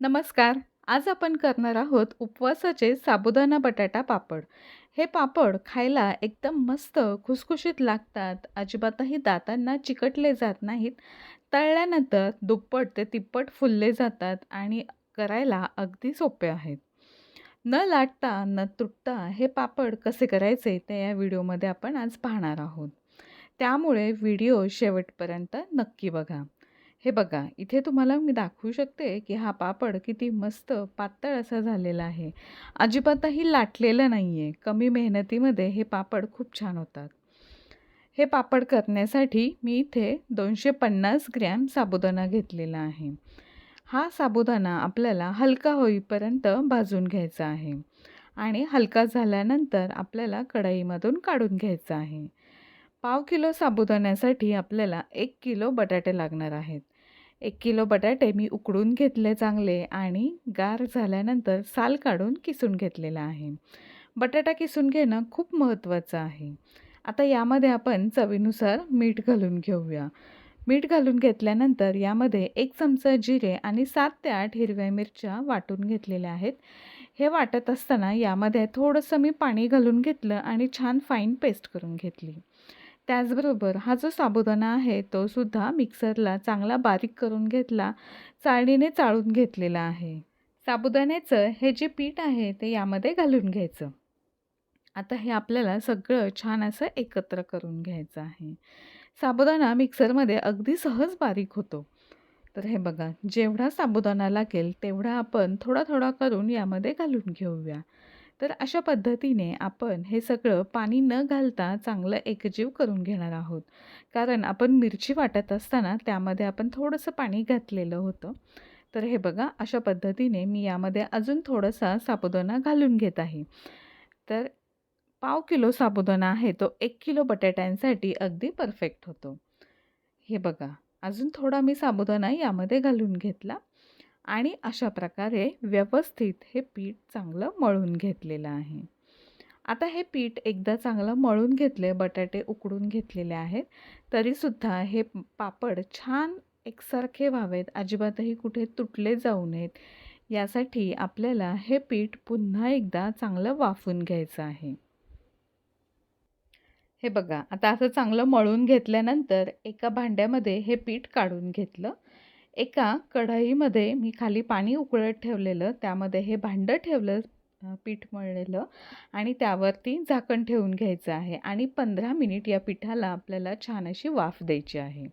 नमस्कार. आज आपण करणार आहोत उपवासाचे साबुदाणा बटाटा पापड. हे पापड खायला एकदम मस्त खुसखुशीत लागतात. अजिबातही दातांना चिकटले जात नाहीत. तळल्यानंतर दुप्पट ते तिप्पट फुलले जातात आणि करायला अगदी सोपे आहेत. न लाटता, न तुटता हे पापड कसे करायचे ते या व्हिडिओमध्ये आपण आज पाहणार आहोत. त्यामुळे व्हिडिओ शेवटपर्यंत नक्की बघा. हे बघा, इथे तुम्हाला मी दाखवू शकते, की हा पापड किती मस्त पातळ असा झालेला आहे. अजिबातही लाटलेलं नाही आहे कमी मेहनतीमध्ये हे पापड खूप छान होतात. हे पापड करण्यासाठी मी इथे 250 ग्रॅम साबुदाणा घेतलेला आहे. हा साबुदाणा आपल्याला हलका होईपर्यंत भाजून घ्यायचा आहे आणि हलका झाल्यानंतर आपल्याला कढईमधून काढून घ्यायचा आहे. पाव किलो साबुदाण्यासाठी आपल्याला एक किलो बटाटे लागणार आहेत. एक किलो बटाटे मी उकडून घेतले चांगले आणि गार झाल्यानंतर साल काढून किसून घेतलेला आहे. बटाटा किसून घेणं खूप महत्त्वाचं आहे. आता यामध्ये आपण चवीनुसार मीठ घालून घेऊया. मीठ घालून घेतल्यानंतर यामध्ये एक चमचा जिरे आणि सात ते आठ हिरव्या मिरच्या वाटून घेतलेल्या आहेत. हे वाटत असताना यामध्ये थोडंसं मी पाणी घालून घेतलं आणि छान फाईन पेस्ट करून घेतली. त्याचबरोबर हा जो साबुदाणा आहे तो सुद्धा मिक्सरला चांगला बारीक करून घेतला. चाळणीने चाळून घेतलेला आहे. साबुदाण्याचं हे जे पीठ आहे ते यामध्ये घालून घ्यायचं. आता हे आपल्याला सगळं छान असं एकत्र करून घ्यायचं आहे. साबुदाणा मिक्सरमध्ये अगदी सहज बारीक होतो. तर हे बघा, जेवढा साबुदाणा लागेल तेवढा आपण थोडा-थोडा करून यामध्ये घालून घेऊया. तर अशा पद्धतीने आपण हे सगळं पाणी न घालता चांगलं एकजीव करून घेणार आहोत. कारण आपण मिरची वाटत असताना त्यामध्ये आपण थोडंसं पाणी घातलेलं होतं. तर हे बघा, अशा पद्धतीने मी यामध्ये अजून थोडासा साबुदाणा घालून घेत आहे. तर पाव किलो साबुदाणा आहे तो एक किलो बटाट्यांसाठी अगदी परफेक्ट होतो. हे बघा, अजून थोडा मी साबुदाणा यामध्ये घालून घेतला आणि अशा प्रकारे व्यवस्थित हे पीठ चांगलं मळून घेतलेलं आहे. आता हे पीठ एकदा चांगलं मळून घेतले, बटाटे उकडून घेतलेले आहेत, तरीसुद्धा हे पापड छान एकसारखे व्हावेत, अजिबातही कुठे तुटले जाऊ नयेत, यासाठी आपल्याला हे पीठ पुन्हा एकदा चांगलं वाफवून घ्यायचं आहे. हे बघा, आता असं चांगलं मळून घेतल्यानंतर एका भांड्यामध्ये हे पीठ काढून घेतलं. एका कढईमध्ये मी खाली पाणी उकळत ठेवलेलं, त्यामध्ये हे भांडं ठेवलं पीठ मळलेलं आणि त्यावरती झाकण ठेवून घ्यायचं आहे आणि 15 मिनिट या पिठाला आपल्याला छान अशी वाफ द्यायची आहे.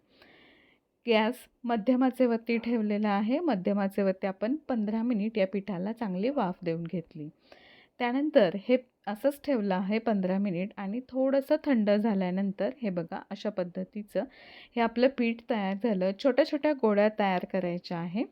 गॅस मध्यमाचे वरती ठेवलेला आहे. मध्यमाचे वरती आपण 15 मिनिट या पिठाला चांगली वाफ देऊन घेतली. त्यानंतर हे असंच ठेवलं आहे 15 मिनिट आणि थोडंसं थंड झाल्यानंतर हे बघा अशा पद्धतीचं हे आपलं पीठ तयार झालं. छोट्या-छोट्या गोळ्या तयार करायच्या आहे.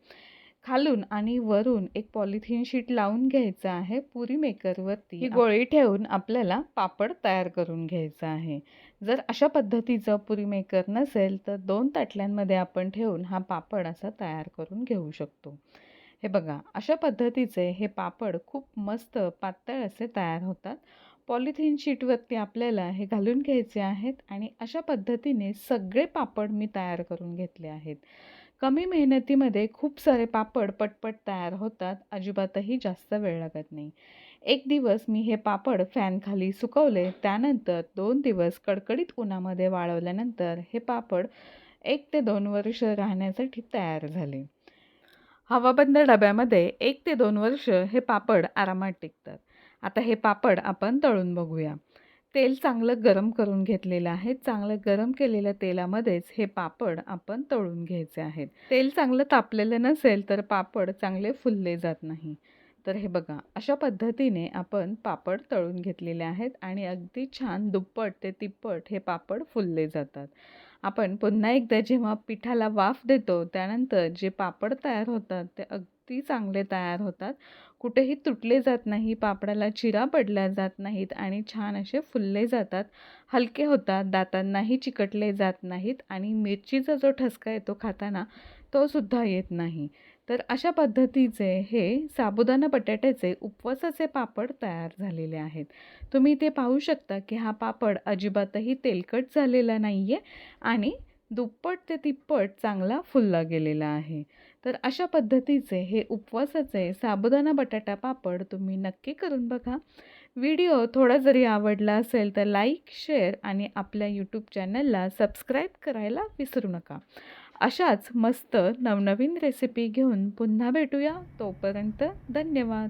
खालून आणि वरून एक पॉलिथिन शीट लावून घ्यायचं आहे. पुरी मेकरवरती ही गोळी ठेवून आपल्याला पापड तयार करून घ्यायचं आहे. जर अशा पद्धतीचं पुरी मेकर नसेल तर 2 ताटल्यांमध्ये आपण ठेवून हा पापड असा तयार करून घेऊ शकतो. हे बघा, अशा पद्धतीचे हे पापड खूप मस्त पातळ असे तयार होतात. पॉलिथिन शीटवरती आपल्याला हे घालून घ्यायचे आहेत आणि अशा पद्धतीने सगळे पापड मी तयार करून घेतले आहेत. कमी मेहनतीमध्ये खूप सारे पापड पटपट तयार होतात. अजिबातही जास्त वेळ लागत नाही. एक दिवस मी हे पापड फॅनखाली सुकवले. त्यानंतर दोन दिवस कडकडीत उन्हामध्ये वाळवल्यानंतर हे पापड एक ते दोन वर्ष राहण्यासाठी तयार झाले. हवाबंद डब्यामध्ये एक ते दोन वर्ष हे पापड आरामात टिकतात. आता हे पापड आपण तळून बघूया. तेल चांगलं गरम करून घेतलेलं आहे. चांगलं गरम केलेल्या तेलामध्येच हे पापड आपण तळून घ्यायचे आहेत. तेल चांगलं तापलेलं नसेल तर पापड चांगले फुलले जात नाही. तर हे बघा, अशा पद्धतीने आपण पापड तळून घेतलेले आहेत आणि अगदी छान दुप्पट ते तिप्पट हे पापड फुलले जातात. आपण पुन्हा एकदा जेव्हा पिठाला वाफ देतो, त्यानंतर जे पापड तयार होतात ते अगदी चांगले तयार होतात. कुठेही तुटले जात नाही, पापडाला चिरा पडल्या जात नाहीत आणि छान असे फुलले जातात. हलके होतात, दातांनाही चिकटले जात नाहीत आणि मिरचीचा जो ठसका येतो खाताना तो सुद्धा येत नाही. तर अशा पद्धतीचे हे साबुदाणा बटाट्याचे उपवासाचे पापड तयार झालेले आहेत. तुम्ही इथे पाहू शकता, की हा पापड अजिबातही तेलकट झालेला नाही आहे आणि दुप्पट ते तिप्पट चांगला फुलला गेलेला आहे. तर अशा पद्धतीचे हे उपवासाचे साबुदाणा बटाटा पापड तुम्ही नक्की करून बघा व्हिडिओ थोडा जरी आवडला असेल तर लाईक शेअर आणि आपल्या यूट्यूब चॅनलला सबस्क्राईब करायला विसरू नका अशाच मस्त नवनवीन रेसिपी घेऊन पुन्हा भेटूया. तोपर्यंत धन्यवाद.